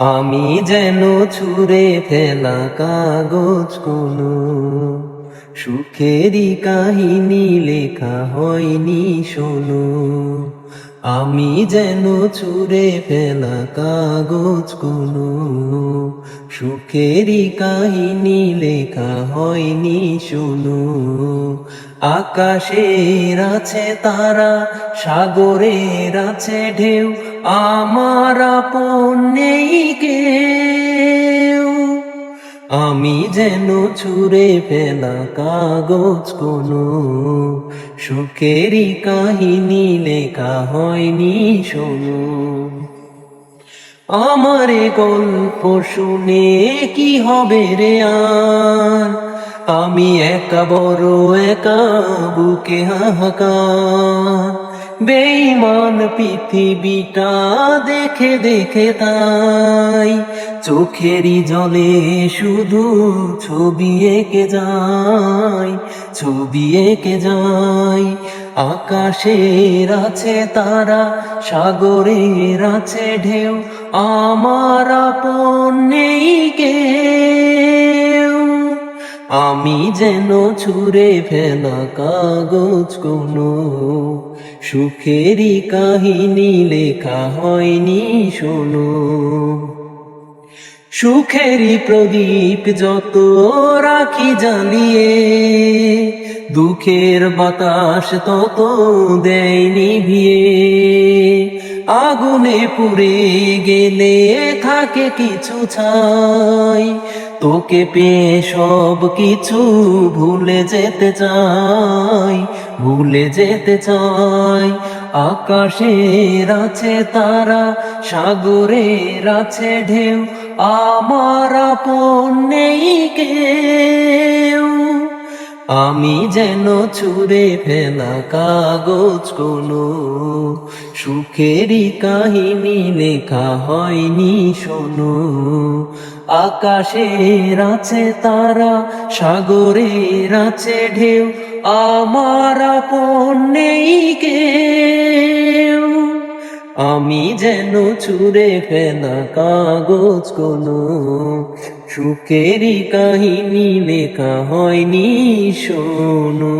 আমি যেন ছুঁড়ে ফেলা কাগজ কোনো সুখেরই কাহিনী লেখা হয়নি শোনো। আমি যেন ছুঁড়ে ফেলা কাগজ কোনো সুখেরই কাহিনী লেখা হয়নি শোনো। আকাশের আছে তারা, সাগরের আছে ঢেউ আমার আপন নেই কেউ। আমি যেন ছুঁড়ে ফেলা কাগজ কোনো। সুখেরই কাহিনী লেখা হয়নি শোনো। আমার গল্প শুনে কি হবে রে আর? আমি একা বড়, একা বুকে হাহাকার। বেইমান পৃথিবীটা দেখে দেখে তাই চোখেরই জলে শুধু ছবি এঁকে যায়, ছবি এঁকে যায়। আকাশের আছে তারা, সাগরের আছে ঢেউ, আমার আপন আমি যেন ছুঁড়ে ফেলা কাগজ কোনো সুখেরই কাহিনী লেখা হয়নি, শোনো। সুখেরই প্রদীপ যত রাখি জ্বালিয়ে, দুঃখের বাতাস তত দেয়নি ভিয়ে আগুনে পুড়ে গেলে থাকে কিছু ছাই। তোকে পেয়ে সব কিছু ভুলে যেতে চাই, ভুলে যেতে চাই। আকাশের আছে তারা, সাগরের আছে ঢেউ, আমার আপন নেই কেউ। আমি যেন ছুঁড়ে ফেলা কাগজ কোনো। সুখেরই কাহিনী লেখা হয়নি শোনো। আকাশের আছে তারা, সাগরের আছে ঢেউ, আমার আপন নেই কেউ। আমি যেন ছুঁড়ে ফেলা কাগজ কোনো। সুখেরই কাহিনী লেখা হয়নি শোনো।